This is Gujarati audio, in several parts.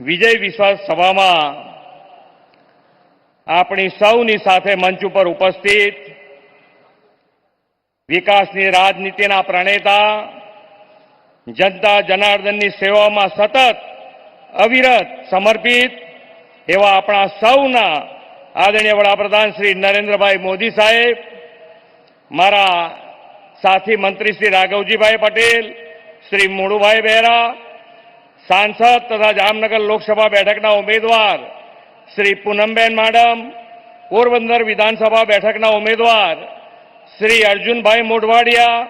વિજય વિશ્વાસ સભામાં આપણી સૌની સાથે મંચ ઉપર ઉપસ્થિત વિકાસની રાજનીતિના પ્રણેતા, જનતા જનાર્દનની સેવામાં સતત અવિરત સમર્પિત એવા આપણા સૌના આદરણીય વડાપ્રધાન શ્રી નરેન્દ્રભાઈ મોદી સાહેબ, મારા સાથી મંત્રી શ્રી રાઘવજીભાઈ પટેલ, શ્રી મોડુભાઈ બહેરા સાંસદ તથા જામનગર લોકસભા બેઠકના ઉમેદવાર શ્રી પૂનમબેન માડમ, પોરબંદર વિધાનસભા બેઠકના ઉમેદવાર શ્રી અર્જુનભાઈ મોઢવાડિયા,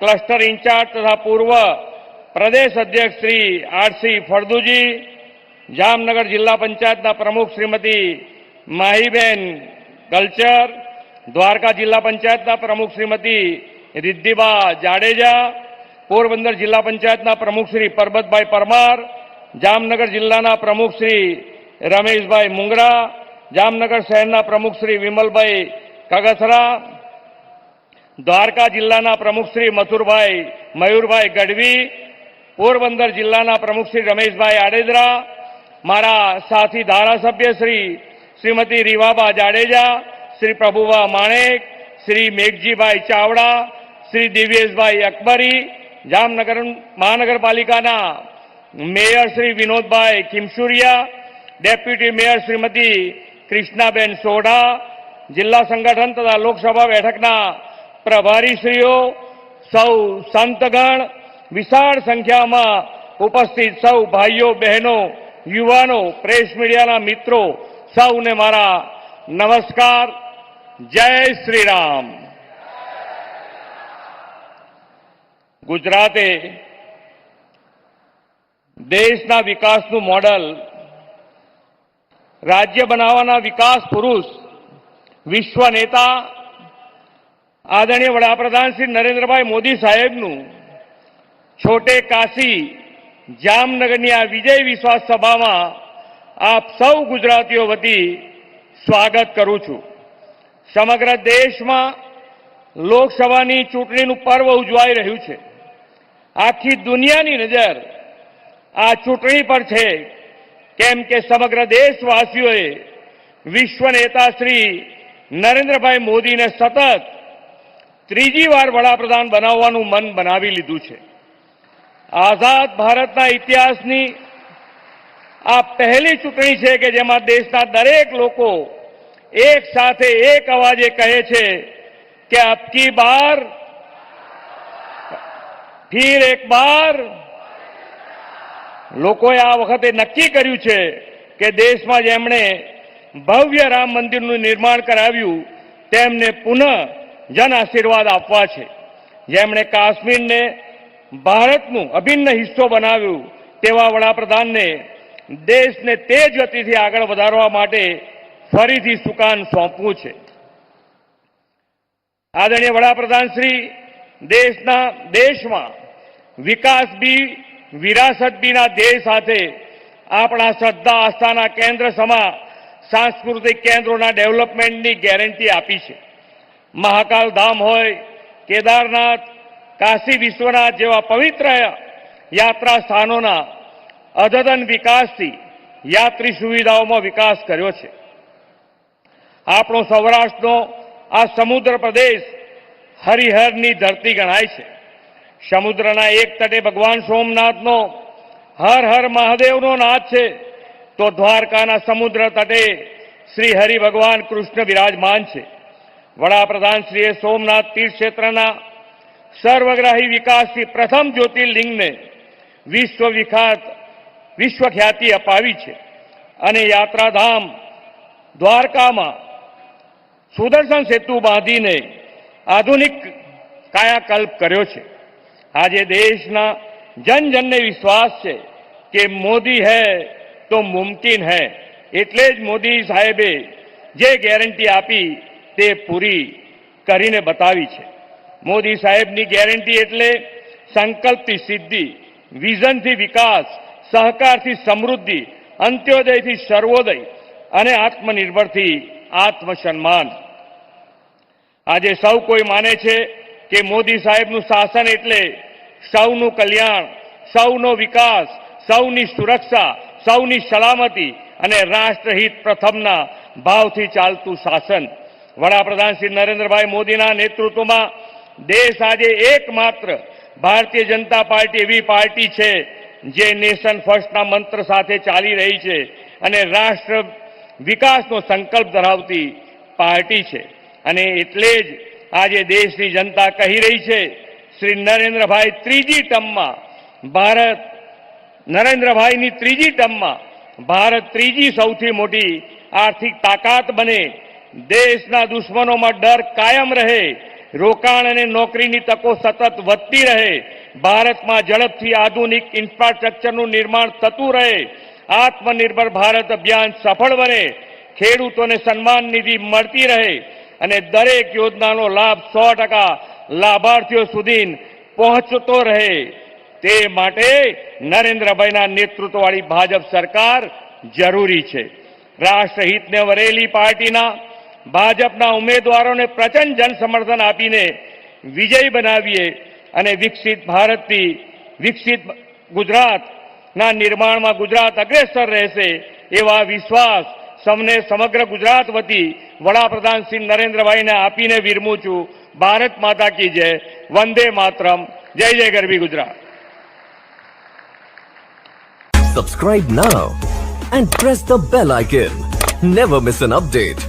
ક્લસ્ટર ઇન્ચાર્જ તથા પૂર્વ પ્રદેશ અધ્યક્ષ શ્રી આરસી ફળદુજી, જામનગર જિલ્લા પંચાયતના પ્રમુખ શ્રીમતી માહીબેન કલ્ચર દ્વારકા જિલ્લા પંચાયતના પ્રમુખ શ્રીમતી રિદ્ધિબા જાડેજા પોરબંદર જિલ્લા પંચાયતના પ્રમુખ શ્રી પરબતભાઈ પરમાર, જામનગર જિલ્લાના પ્રમુખ શ્રી રમેશભાઈ મુંગરા, જામનગર શહેરના પ્રમુખ શ્રી વિમલભાઈ કગથરા દ્વારકા જિલ્લાના પ્રમુખ શ્રી મથુરભાઈ મયુરભાઈ ગઢવી, પોરબંદર જિલ્લાના પ્રમુખ શ્રી રમેશભાઈ આડેદરા, મારા સાથી ધારાસભ્ય શ્રી શ્રીમતી રીવાબા જાડેજા, શ્રી પ્રભુભા માણેક, શ્રી મેઘજીભાઈ ચાવડા, શ્રી દિવ્યેશભાઈ અકબરી જામનગર મહાનગરપાલિકાના mayor Shri Vinodbhai Kimsuriya deputy mayor Shrimati Krishnaben Sodha, જિલ્લા સંગઠન તથા લોકસભા બેઠકના પ્રભારીશ્રીઓ, સૌ સંતગણ, વિશાળ સંખ્યામાં ઉપસ્થિત સૌ ભાઈઓ, બહેનો, યુવાનો, પ્રેસ મીડિયાના મિત્રો, સૌને મારા નમસ્કાર. જય શ્રી રામ ગુજરાતે દેશના વિકાસનું મોડલ, રાજ્ય બનાવવાના વિકાસ પુરુષ, વિશ્વ નેતા, આદરણીય વડાપ્રધાન શ્રી નરેન્દ્રભાઈ મોદી સાહેબનું છોટે કાશી જામનગરની આ વિજય વિશ્વાસ સભામાં આપ સૌ ગુજરાતીઓ વતી સ્વાગત કરું છું. સમગ્ર દેશમાં લોકસભાની ચૂંટણીનું પર્વ ઉજવાઈ રહ્યું છે. આખી દુનિયાની નજર આ ચૂંટણી પર છે. કેમ કે સમગ્ર દેશવાસીઓએ વિશ્વ નેતા શ્રી નરેન્દ્રભાઈ મોદીને સતત ત્રીજી વાર વડાપ્રધાન બનાવવાનું મન બનાવી લીધું છે. આઝાદ ભારતના ઇતિહાસની આ પહેલી ચૂંટણી છે કે જેમાં દેશના દરેક લોકો એક સાથે એક અવાજે કહે છે કે અબકી બાર ફિર એક બાર. લોકોએ આ વખતે નક્કી કર્યું છે કે દેશમાં જેમણે ભવ્ય રામ મંદિરનું નિર્માણ કરાવ્યું, તેમને પુનઃ જન આશીર્વાદ આપવા છે. જેમણે કાશ્મીરને ભારતનું અભિન્ન હિસ્સો બનાવ્યું, તેવા વડાપ્રધાનને દેશને તેજ ગતિથી આગળ વધારવા માટે ફરીથી સુકાન સોંપવું છે. આદરણીય વડાપ્રધાન શ્રી, દેશના, દેશમાં વિકાસ બી, વિરાસત બીના ધ્યેય સાથે આપણા શ્રદ્ધા, આસ્થાના કેન્દ્ર સમા સાંસ્કૃતિક કેન્દ્રોના ડેવલપમેન્ટની ગેરંટી આપી છે. મહાકાલ ધામ હોય, કેદારનાથ, કાશી વિશ્વનાથ જેવા પવિત્ર યાત્રા સ્થાનોના અદ્યતન વિકાસથી યાત્રી સુવિધાઓમાં વિકાસ કર્યો છે. આપણો સૌરાષ્ટ્રનો આ સમુદ્ર પ્રદેશ હરિહરની ધરતી ગણાય છે. સમુદ્રના એક તટે ભગવાન સોમનાથનો, હર હર મહાદેવનો નાથ છે, તો દ્વારકાના સમુદ્ર તટે શ્રી હરિ ભગવાન કૃષ્ણ વિરાજમાન છે. વડાપ્રધાન શ્રીએ સોમનાથ તીર્થ ક્ષેત્રના સર્વગ્રાહી વિકાસથી પ્રથમ જ્યોતિર્લિંગને વિશ્વ વિખ્યાત વિશ્વ ખ્યાતિ અપાવી છે. અને યાત્રાધામ દ્વારકામાં સુદર્શન સેતુ બાંધીને આધુનિક કાયાકલ્પ કર્યો છે. આજે દેશના જન જનને વિશ્વાસ છે કે મોદી હૈ તો મુમકિન હૈ. એટલે જ મોદી સાહેબે જે ગેરંટી આપી તે પૂરી કરીને બતાવી છે. મોદી સાહેબની ગેરંટી એટલે સંકલ્પથી સિદ્ધિ, વિઝનથી વિકાસ, સહકારથી સમૃદ્ધિ, અંત્યોદયથી સર્વોદય અને આત્મનિર્ભરથી આત્મસન્માન. આજે સૌ કોઈ માને છે કે મોદી સાહેબનું શાસન એટલે સૌનું કલ્યાણ, સૌનો વિકાસ, સૌની સુરક્ષા, સૌની સલામતી અને રાષ્ટ્રહિત પ્રથમના ભાવથી ચાલતું શાસન. વડાપ્રધાન શ્રી નરેન્દ્રભાઈ મોદીના નેતૃત્વમાં દેશ આજે એકમાત્ર ભારતીય જનતા પાર્ટી એવી પાર્ટી છે જે નેશન ફર્સ્ટના મંત્ર સાથે ચાલી રહી છે અને રાષ્ટ્ર વિકાસનો સંકલ્પ ધરાવતી પાર્ટી છે. અને એટલે જ આજે દેશની જનતા કહી રહી છે, શ્રી નરેન્દ્રભાઈ ત્રીજી ટર્મમાં, ભારત, નરેન્દ્રભાઈની ત્રીજી ટર્મમાં, ભારત ત્રીજી સૌથી મોટી આર્થિક તાકાત બને, દેશના દુશ્મનોમાં ડર કાયમ રહે, રોકાણ અને નોકરીની તકો સતત વધતી રહે, ભારતમાં ઝડપથી આધુનિક ઇન્ફ્રાસ્ટ્રક્ચરનું નિર્માણ થતું રહે, આત્મનિર્ભર ભારત અભિયાન સફળ બને, ખેડૂતોને સન્માન નિધિ મળતી રહે અને દરેક યોજનાનો લાભ સો ટકા લાભાર્થીઓ સુધી પહોંચતો રહે તે માટે નરેન્દ્રભાઈના નેતૃત્વવાળી ભાજપ સરકાર જરૂરી છે. રાષ્ટ્રહિતને વરેલી પાર્ટીના ભાજપના ઉમેદવારોને પ્રચંડ જનસમર્થન આપીને વિજય બનાવીએ અને વિકસિત ભારતથી વિકસિત ગુજરાતના નિર્માણમાં ગુજરાત અગ્રેસર રહેશે એવા વિશ્વાસ સમને સમગ્ર ગુજરાત વતી વડાપ્રધાન શ્રી નરેન્દ્રભાઈને આપીને વિરમું છું. ભારત માતા કી જય. વંદે માતરમ. જય જય ગરવી Gujarat. Subscribe now and press the bell icon never miss an update.